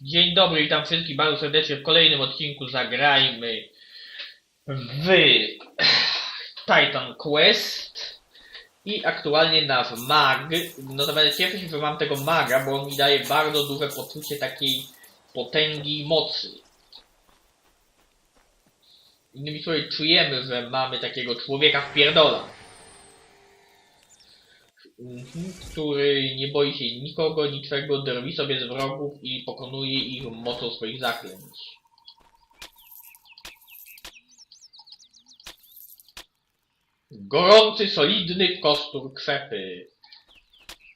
Dzień dobry, witam wszystkich bardzo serdecznie w kolejnym odcinku Zagrajmy w Titan Quest i aktualnie nasz mag, no będę cieszę się, że mam tego maga, bo on mi daje bardzo duże poczucie takiej potęgi i mocy. Innymi słowy, czujemy, że mamy takiego człowieka w pierdola. Mhm, który nie boi się nikogo, niczego, drwi sobie z wrogów i pokonuje ich mocą swoich zaklęć. Gorący, solidny kostur krzepy.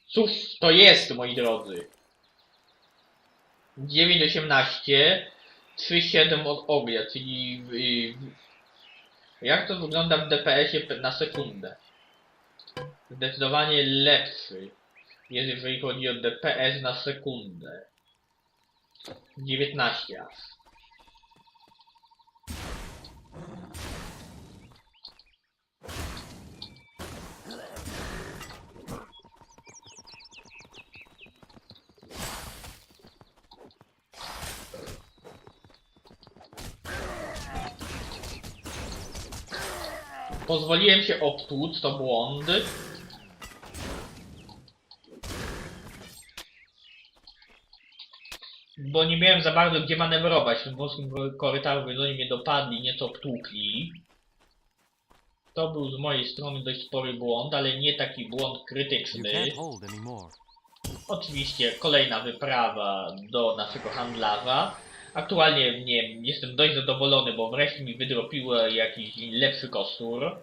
Cóż to jest, moi drodzy? 9,18 3,7 od ognia, czyli jak to wygląda w DPS-ie na sekundę? Zdecydowanie lepszy jeżeli chodzi o DPS na sekundę. 19 aż. Pozwoliłem się obtłuc, to błąd. Bo nie miałem za bardzo gdzie manewrować. W tym wąskim korytarzu, więc oni mnie dopadli, nieco obtłukli. To był z mojej strony dość spory błąd, ale nie taki błąd krytyczny. Oczywiście kolejna wyprawa do naszego handlarza. Aktualnie nie jestem dość zadowolony, bo wreszcie mi wydropiło jakiś lepszy kostur.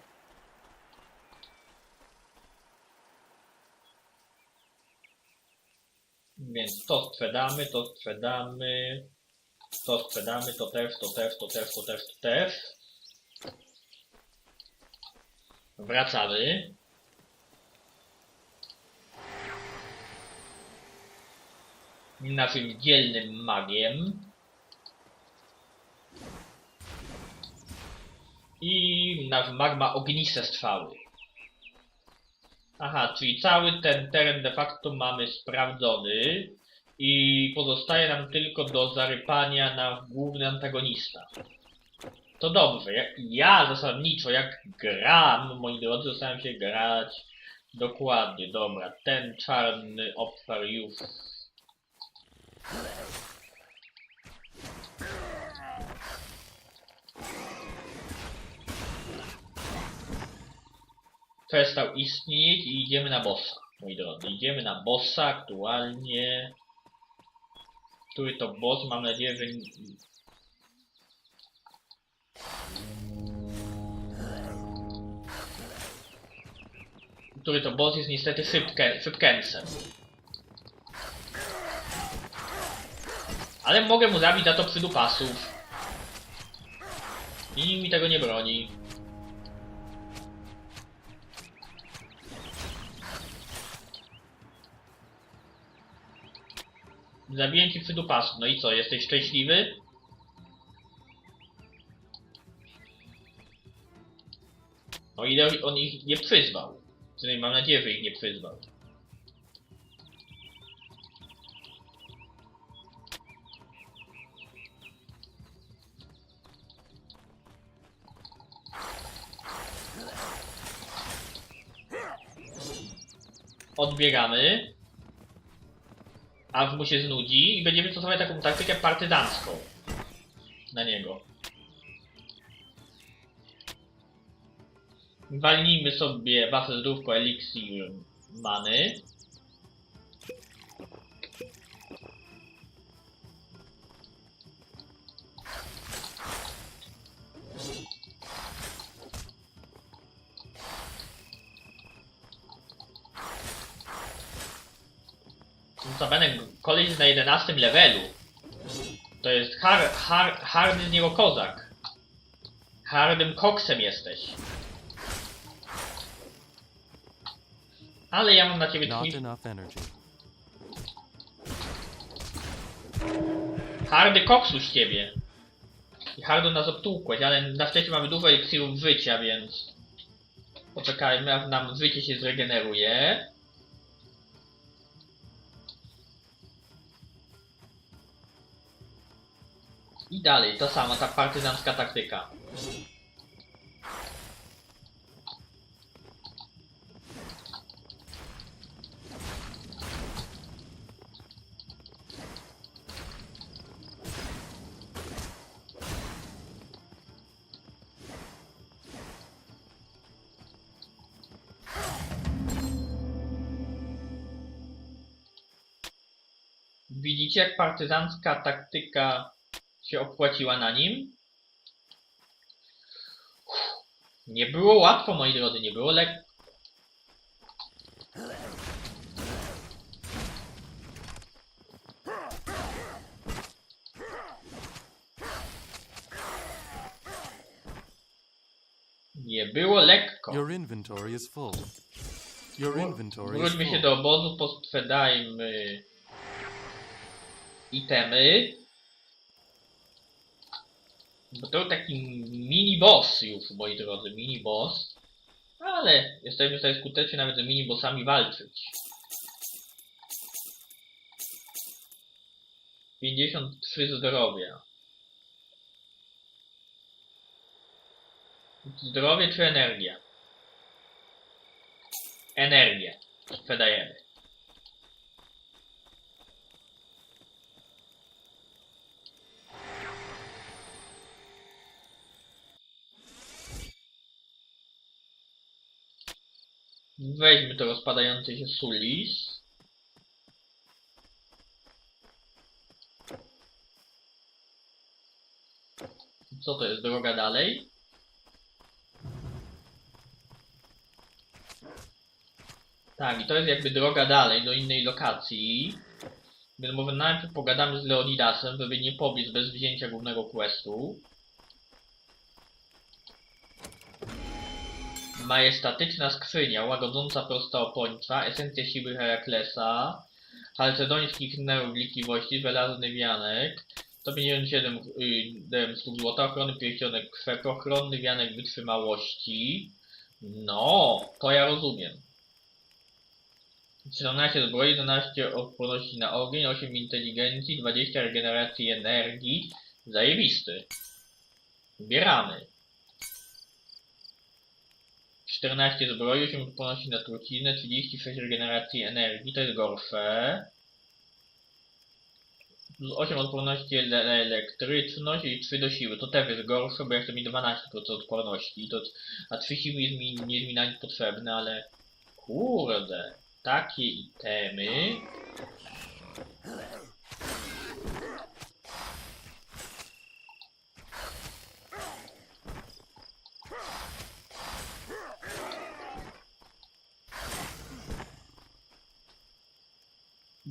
Więc to sprzedamy, to sprzedamy, to sprzedamy, to też, to też, to też, to też, to też. Wracamy. naszym dzielnym magiem. I nasz mag ma ogniste strzały. Aha, czyli cały ten teren de facto mamy sprawdzony i pozostaje nam tylko do zarypania na główny antagonista. To dobrze, jak ja zasadniczo jak gram, moi drodzy, staram się grać dokładnie, dobra, ten czarny obszar już przestał istnieć i idziemy na bossa, moi drodzy. Idziemy na bossa aktualnie. Który to boss? Mam nadzieję, że... Który to boss jest niestety szybkę, szybkęcem. Ale mogę mu zabić za to przydupasów. I mi tego nie broni. Zabiję ci przydupasów. No i co, jesteś szczęśliwy? O ile on ich nie przyzwał. Przynajmniej mam nadzieję, że ich nie przyzwał. Odbiegamy. Aż mu się znudzi i będziemy stosować taką taktykę partyzancką. Na niego. Walnijmy sobie wasze zdrówko eliksir many. 15 levelu. To jest har, har, hardy z niego kozak. Hardym koksem jesteś. Ale ja mam na ciebie twój... Hardy koks już ciebie. I hardo nas obtłukłeś, ale na szczęście mamy dużo eliksirów wycia, więc... Poczekajmy, aż nam wycie się zregeneruje. I dalej, ta sama, ta partyzancka taktyka. Widzicie, jak partyzancka taktyka się opłaciła na nim? Nie było łatwo, moi drodzy, nie było lekko. Nie było lekko. Your inventory is full. Your inventory Wróćmy się do obozu, posprzedajmy itemy. Bo to taki mini boss już, moi drodzy, mini boss. Ale jesteśmy tutaj skutecznie nawet z mini bossami walczyć. 53 zdrowia. Zdrowie czy energia? Energię. Sprzedajemy. Weźmy to rozpadające się sulis. Co to jest? Droga dalej? Tak, i to jest jakby droga dalej, do innej lokacji. Więc może najpierw pogadamy z Leonidasem, żeby nie pobiec bez wzięcia głównego questu. Majestatyczna skrzynia, łagodząca prosta opończa, esencja siły Heraklesa, halcedońskich wnikliwości, żelazny wianek, 157 y, sztuk złota, ochronny pierścionek krzepu, ochronny wianek wytrzymałości. No, to ja rozumiem. 14 zbroi, 12 odporności na ogień, 8 inteligencji, 20 regeneracji energii. Zajebisty. Zbieramy. 14 zbroi, 8 odporności na truciznę, 36 regeneracji energii, to jest gorsze. Plus 8 odporności na elektryczność i 3 do siły, to też jest gorsze, bo ja chcę mieć 12% odporności, to, a 3 siły jest mi, nie jest mi na nic potrzebne, ale kurde, takie itemy.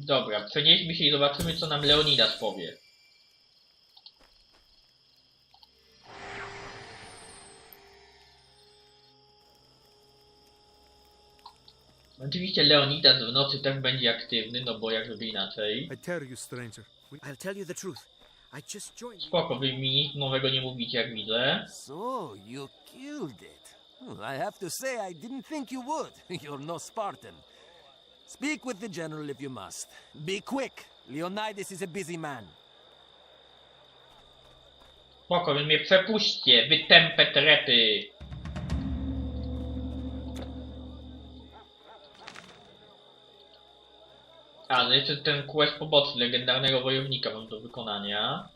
Dobra, przenieśmy się i zobaczymy co nam Leonidas powie. Oczywiście Leonidas w nocy też będzie aktywny, no bo jak żeby inaczej. I tell you, stranger, we I'll tell you the truth. I just joined. Spoko, wy mi nic nowego nie mówicie jak widzę. So, you killed it. I have to say, I didn't think you would. You're no Spartan. Speak with the general if you must. Be quick. Leonidas is a busy man. Spoko, wy mnie przepuśćcie, wy tępe trepy. A, no jeszcze ten quest poboczny legendarnego wojownika mam do wykonania.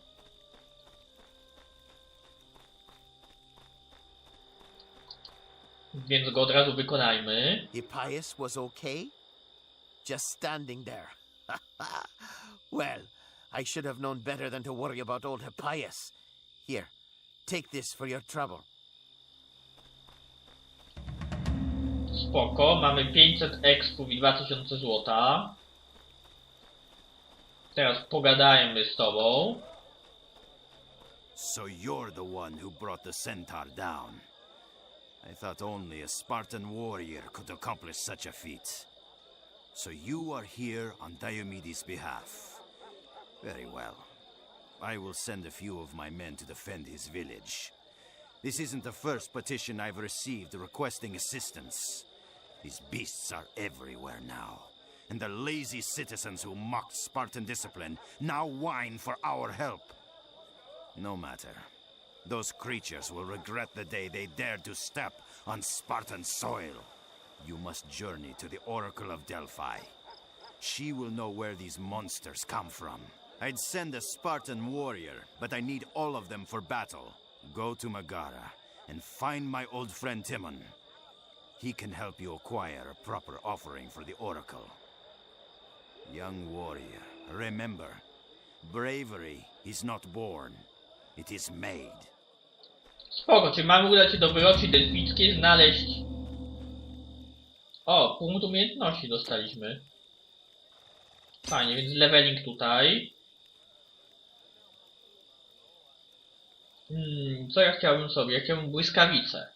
Więc go od razu wykonajmy. Hippias was okay? Just standing there. well, I should have known better than to worry about old Hippias. Here, take this for your trouble. Spoko, mamy 500 expów i 2000 złota. Teraz pogadajmy z tobą. So you're the one who brought the centaur down. I thought only a Spartan warrior could accomplish such a feat. So you are here on Diomedes' behalf. Very well. I will send a few of my men to defend his village. This isn't the first petition I've received requesting assistance. These beasts are everywhere now. And the lazy citizens who mocked Spartan discipline now whine for our help. No matter. Those creatures will regret the day they dared to step on Spartan soil. You must journey to the Oracle of Delphi. She will know where these monsters come from. I'd send a Spartan warrior, but I need all of them for battle. Go to Megara and find my old friend Timon. He can help you acquire a proper offering for the Oracle. Young warrior, remember, bravery is not born, it is made. Spoko, czy mamy udać się do wyroczy delfickiej, znaleźć... O, punkt umiejętności dostaliśmy. Fajnie, więc leveling tutaj. Hmm, co ja chciałbym sobie? Ja chciałbym błyskawicę.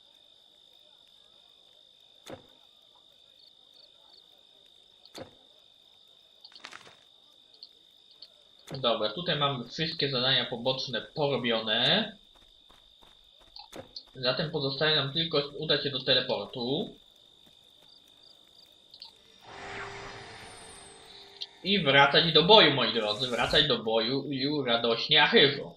Dobra, tutaj mamy wszystkie zadania poboczne porobione. Zatem pozostaje nam tylko udać się do teleportu. I wracać do boju, moi drodzy. Wracać do boju i radośnie Achyżo.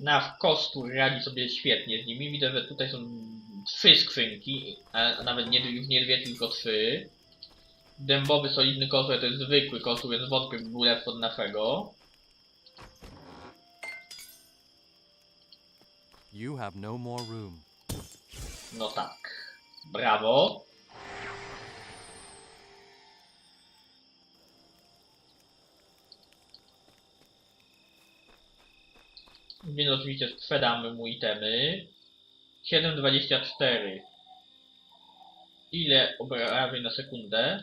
Nasz kostur radzi sobie świetnie z nimi. Widzę, że tutaj są trzy skrzynki, a nawet nie, już nie dwie, tylko trzy. Dębowy, solidny kostur to jest zwykły kostur, więc wątpię, by był lepszy od naszego. You have no more room. No tak. Brawo. Więc oczywiście sprzedamy mu itemy. 7,24. Ile obrażeń na sekundę?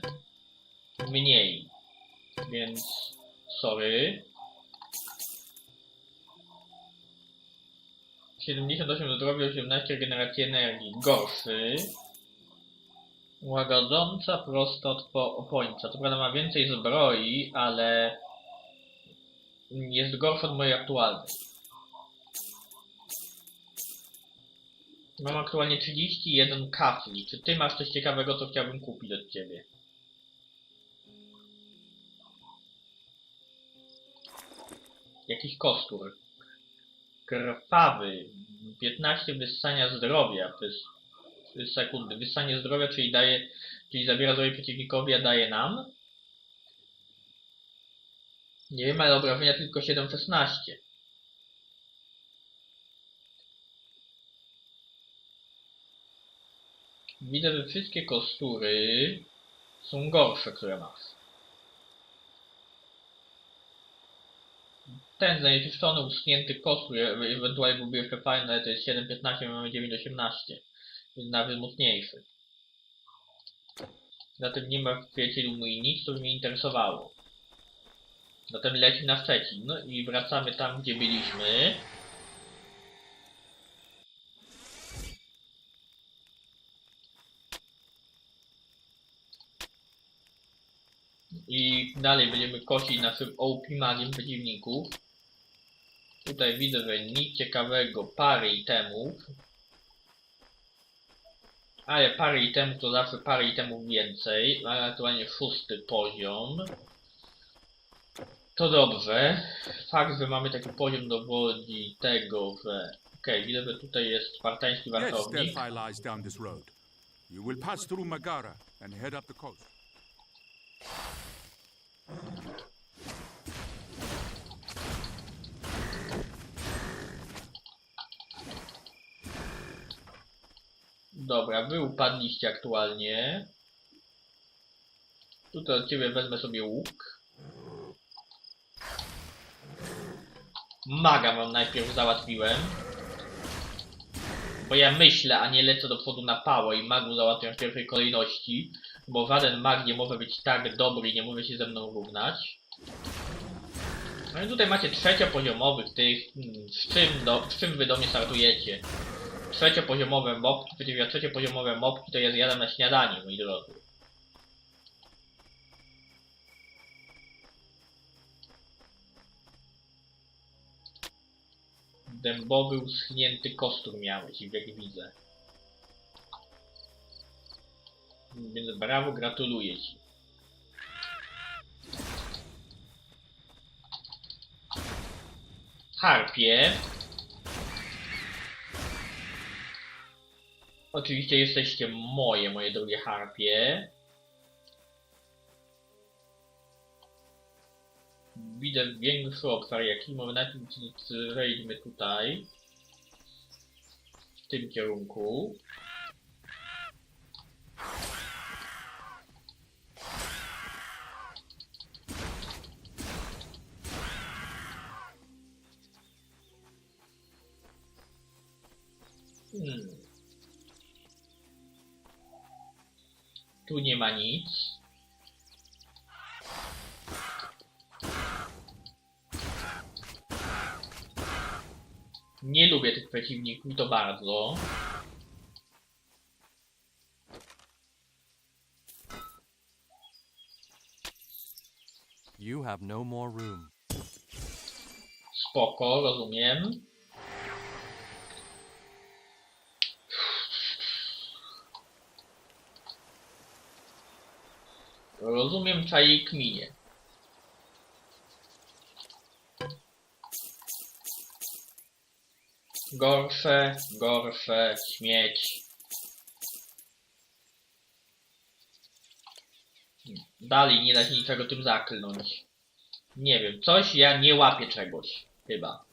Mniej. Więc sorry. 78 zdrowia, 18 regeneracji energii. Gorszy. Łagodząca prosto od po opońca. To prawda ma więcej zbroi, ale jest gorszy od mojej aktualnej. Mam aktualnie 31 kafli. Czy ty masz coś ciekawego, co chciałbym kupić od ciebie? Jakiś kostur. Krwawy. 15 wyssania zdrowia przez przez sekundy. Wyssanie zdrowia, czyli daje, czyli zabiera zdrowie przeciwnikowi, a daje nam. Nie wiem, ale obrażenia tylko 7,16. Widzę, że wszystkie kostury są gorsze, które masz. Ten zanieczyszczony, uschnięty kostur, e- ewentualnie byłby jeszcze fajny, ale to jest 7,15, my mamy 9,18. Więc nawet mocniejszy. Zatem nie ma w przyjacielu mój nic, co by mnie interesowało. Zatem leci na Szczecin. No i wracamy tam, gdzie byliśmy. I dalej będziemy kosić naszym OP magiem przeciwników. Tutaj widzę, że nic ciekawego, parę itemów. Ale parę itemów to zawsze parę itemów więcej. Ale aktualnie szósty poziom. To dobrze. Fakt, że mamy taki poziom dowodzi tego, że... Okej, widzę, że tutaj jest spartański wartownik. Delphi lies down this road. You will pass through Megara and head up the coast. Dobra, wy upadliście aktualnie. Tutaj od ciebie wezmę sobie łuk. Maga wam najpierw załatwiłem. Bo ja myślę, a nie lecę do przodu na pało i magu załatwiam w pierwszej kolejności. Bo żaden mag nie może być tak dobry i nie może się ze mną równać. No i tutaj macie trzeciopoziomowych tych, hmm, z czym, do, z czym wy do mnie startujecie trzeciopoziomowe mopki, przecież ja trzeciopoziomowe mopki to ja zjadam na śniadanie, moi drodzy. Dębowy, uschnięty kostur miałeś, jak widzę. Więc brawo, gratuluję ci. Harpie. Oczywiście jesteście moje, moje drogie harpie. Widzę większy obszar jaki, może najpierw wejdźmy tutaj. W tym kierunku. Tu nie ma nic. Nie lubię tych przeciwników, to bardzo. You have no more room. Spoko, rozumiem. Rozumiem czai kminie. Gorsze, gorsze, śmieć. Dalej nie da się niczego tym zaklnąć. Nie wiem, coś ja nie łapię czegoś. Chyba.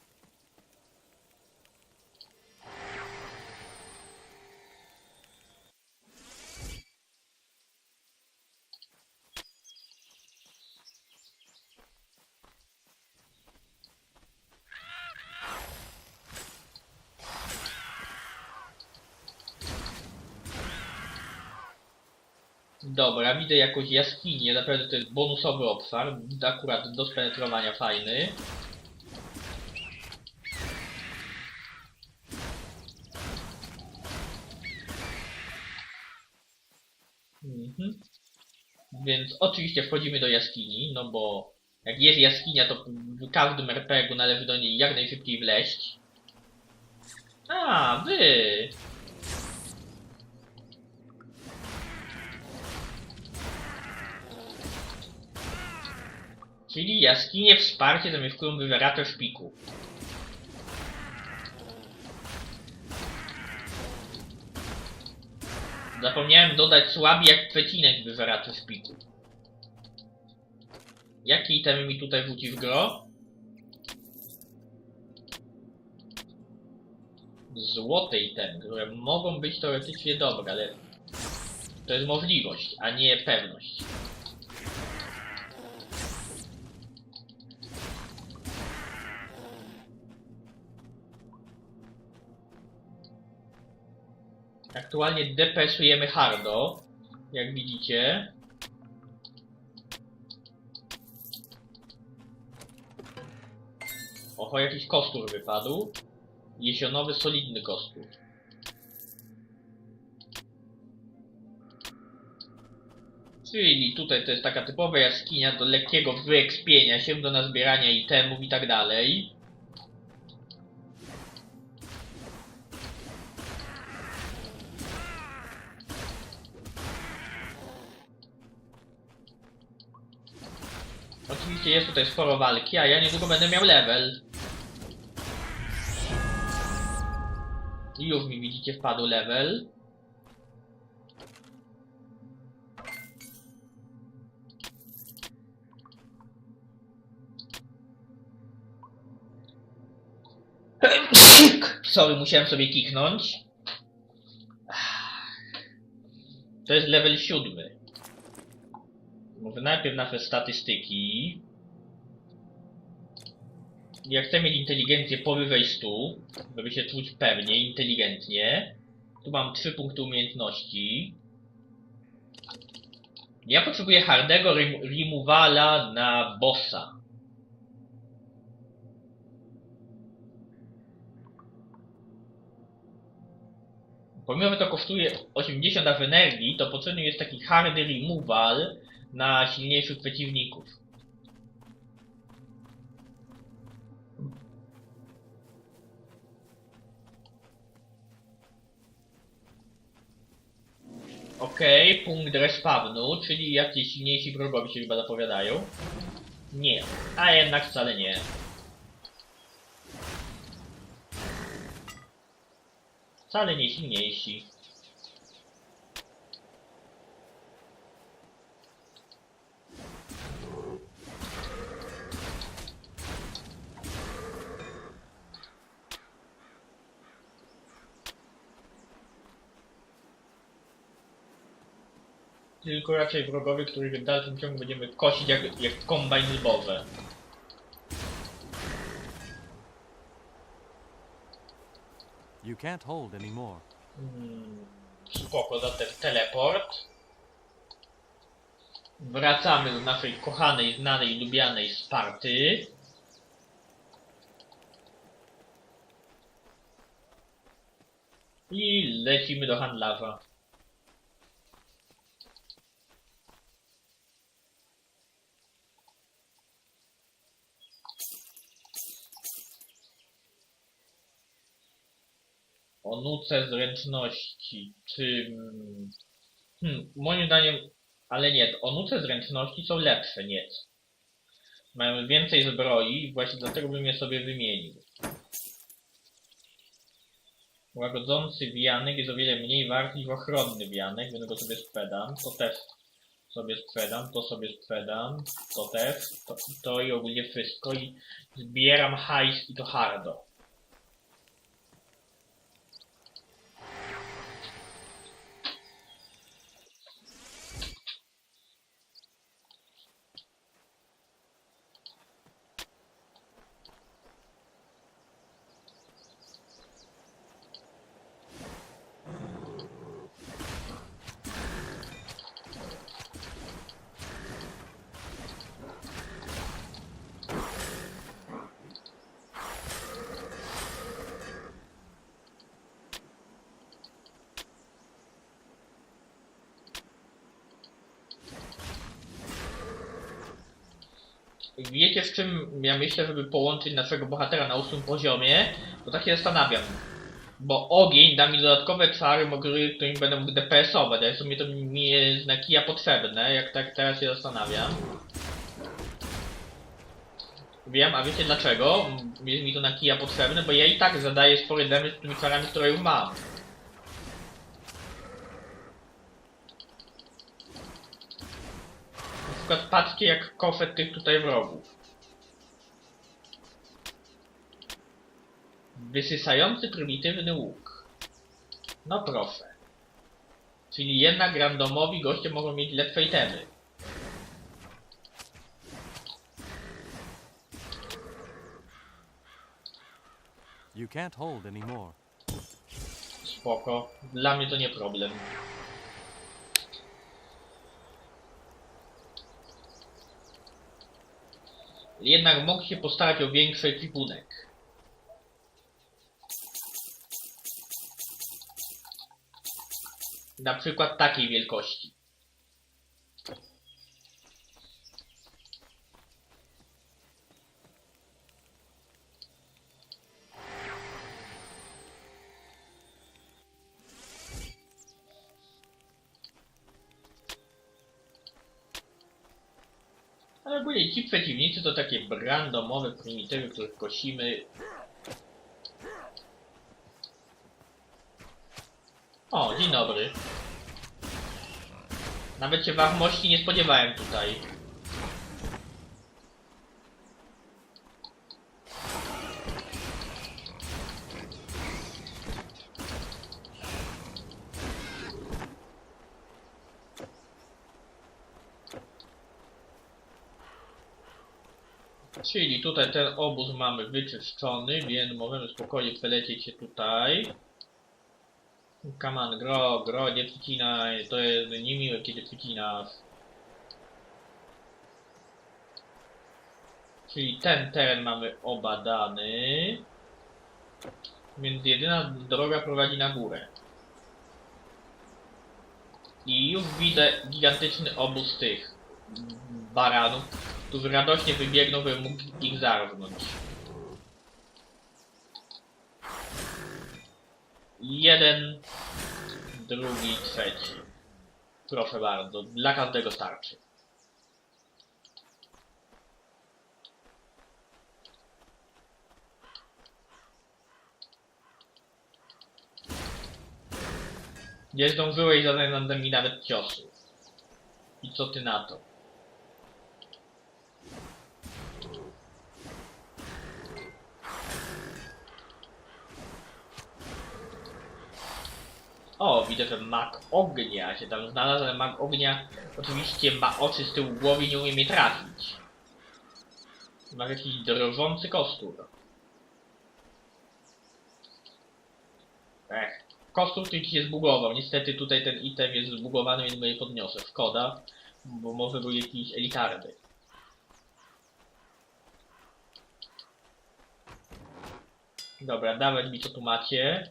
Dobra, widzę jakąś jaskinię, naprawdę to jest bonusowy obszar, akurat do spenetrowania fajny. Mhm. Więc oczywiście wchodzimy do jaskini, no bo jak jest jaskinia, to w każdym RPG należy do niej jak najszybciej wleść. A, wy! Czyli jaskinie wsparcie zamieszkują wywieracze szpiku. Zapomniałem dodać słabi jak przecinek wywieraczy szpiku. Jakie itemy mi tutaj wróci w gro? Złote itemy, które mogą być teoretycznie dobre, ale to jest możliwość, a nie pewność. Aktualnie depesujemy hardo, jak widzicie. Oho, jakiś kostur wypadł. Jesionowy, solidny kostur. Czyli tutaj to jest taka typowa jaskinia do lekkiego wyekspienia się, do nazbierania itemów i tak dalej. Oczywiście jest tutaj sporo walki, a ja niedługo będę miał level. I już mi widzicie wpadł level. Sorry, musiałem sobie kiknąć. To jest level siódmy. Może najpierw nasze statystyki. Ja chcę mieć inteligencję powyżej 100, żeby się czuć pewnie, inteligentnie. Tu mam 3 punkty umiejętności. Ja potrzebuję hardego rem removala na bossa. Pomimo, że to kosztuje 80 w energii, to potrzebny jest taki hardy removal na silniejszych przeciwników. Ok, Okej, punkt respawnu, czyli jacyś silniejsi wrogowie się chyba zapowiadają. Nie, a jednak wcale nie. Wcale nie silniejsi. Tylko raczej wrogowie, których w dalszym ciągu będziemy kosić jak, jak kombajn zboże. You can't hold anymore. Hmm, spoko, zatem teleport. Wracamy do naszej kochanej, znanej, lubianej Sparty. I lecimy do handlarza. O nuce zręczności, czy... Hmm, moim zdaniem... Ale nie, o nuce zręczności są lepsze nieco. Mają więcej zbroi właśnie dlatego bym je sobie wymienił. Łagodzący wianek jest o wiele mniej wart niż ochronny wianek, więc go sobie sprzedam. To też sobie sprzedam, to sobie sprzedam, to też, to, to i ogólnie wszystko i zbieram hajs i to hardo. Wiecie z czym ja myślę, żeby połączyć naszego bohatera na ósmym poziomie? To tak się zastanawiam. Bo ogień da mi dodatkowe czary, mogę, którymi będę mógł DPS-ować, a w sumie to mi jest na kija potrzebne, jak tak teraz się zastanawiam. Wiem, a wiecie dlaczego jest mi to na kija potrzebne? Bo ja i tak zadaję spory damage tymi czarami, które już mam. Na przykład patrzcie jak kofę tych tutaj wrogów. Wysysający prymitywny łuk. No proszę. Czyli jednak randomowi goście mogą mieć lepsze itemy. You can't hold anymore. Spoko. Dla mnie to nie problem. Jednak mógł się postarać o większy ekwipunek. Na przykład takiej wielkości. Ale ogólnie ci przeciwnicy to takie randomowe prymitywy, których kosimy. O, dzień dobry. Nawet się warmości nie spodziewałem tutaj. Czyli tutaj ten obóz mamy wyczyszczony, więc możemy spokojnie przelecieć się tutaj. Come on, gro, gro, przycinaj, to jest niemiłe kiedy przycinasz. Czyli ten teren mamy obadany. Więc jedyna droga prowadzi na górę. I już widzę gigantyczny obóz tych baranów, którzy radośnie wybiegną, bym mógł ich zarżnąć. Jeden, drugi, trzeci. Proszę bardzo, dla każdego starczy. Nie zdążyłeś zadać nade mi nawet ciosu. I co ty na to? O, widzę, że mag ognia się tam znalazł, ale mag ognia oczywiście ma oczy z tyłu głowy i nie umie mnie trafić. Ma jakiś drżący kostur. Ech, kostur tylko się zbugował. Niestety tutaj ten item jest zbugowany, więc go nie podniosę. Szkoda, bo może był jakiś elitarny. Dobra, dawać mi co tu macie.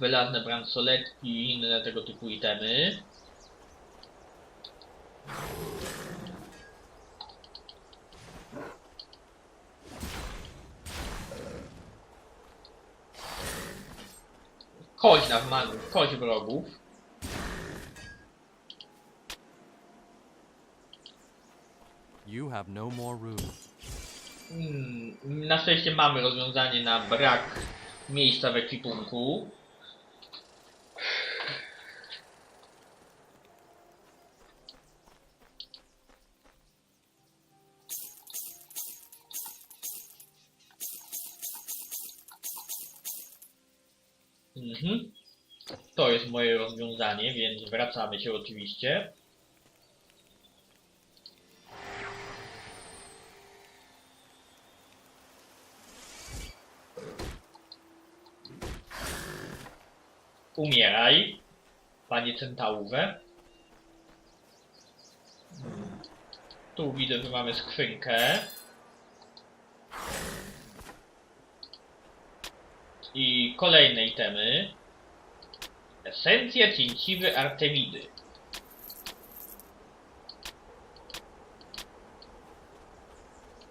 Wylazne bransoletki i inne tego typu itemy. Kość na magów, kość wrogów. You have no more room. Hmm, na szczęście mamy rozwiązanie na brak miejsca w ekwipunku. Moje rozwiązanie, więc wracamy się oczywiście. Umieraj, panie centaurze. Tu widzę, że mamy skrzynkę. I kolejne itemy. Esencja cięciwy Artemidy.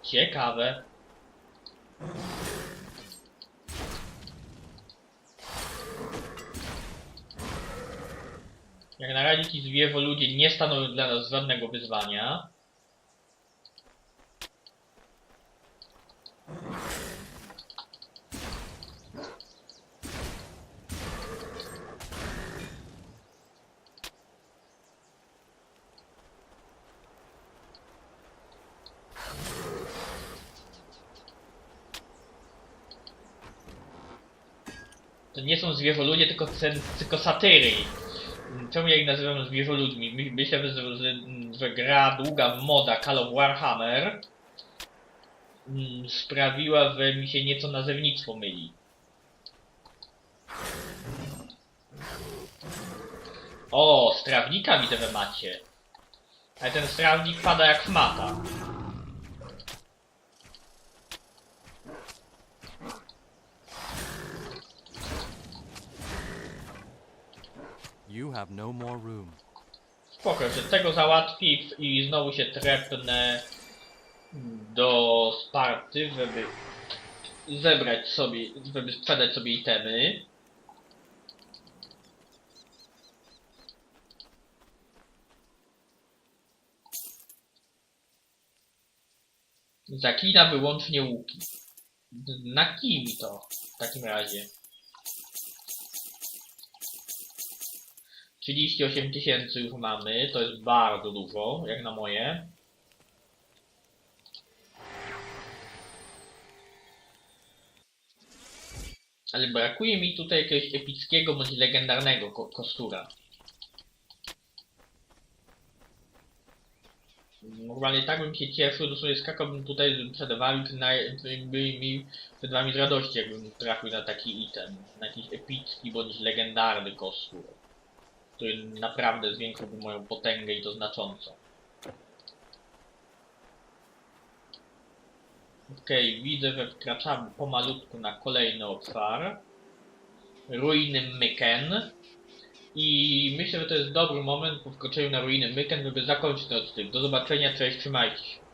Ciekawe. Jak na razie ci zwierzę ludzie nie stanowią dla nas żadnego wyzwania. Zwierzoludzie, tylko, tylko satyry. Czemu ja ich nazywam zwierzoludźmi? My- Myślę, że, że, że gra długa moda Call of Warhammer mm, sprawiła, że mi się nieco nazewnictwo myli. O, strawnika widzę, że macie. Ale ten strawnik pada jak szmata. You have no more room. Spoko, że tego załatwię i- i znowu się trepnę do Sparty, żeby zebrać sobie, żeby sprzedać sobie itemy. Zakina wyłącznie łuki. Na kim to w takim razie? 38 tysięcy już mamy, to jest bardzo dużo, jak na moje. Ale brakuje mi tutaj jakiegoś epickiego bądź legendarnego ko kostura. Normalnie tak bym się cieszył, dosłownie skakałbym tutaj przed wami, mi przed wami z radości, jakbym trafił na taki item. Na jakiś epicki bądź legendarny kostur który naprawdę zwiększyłby moją potęgę i to znacząco. Okej, widzę, że wkraczamy pomalutku na kolejny obszar. Ruiny Myken. I myślę, że to jest dobry moment po wkroczeniu na ruiny Myken, żeby zakończyć ten odcinek. Do zobaczenia, cześć, trzymajcie się.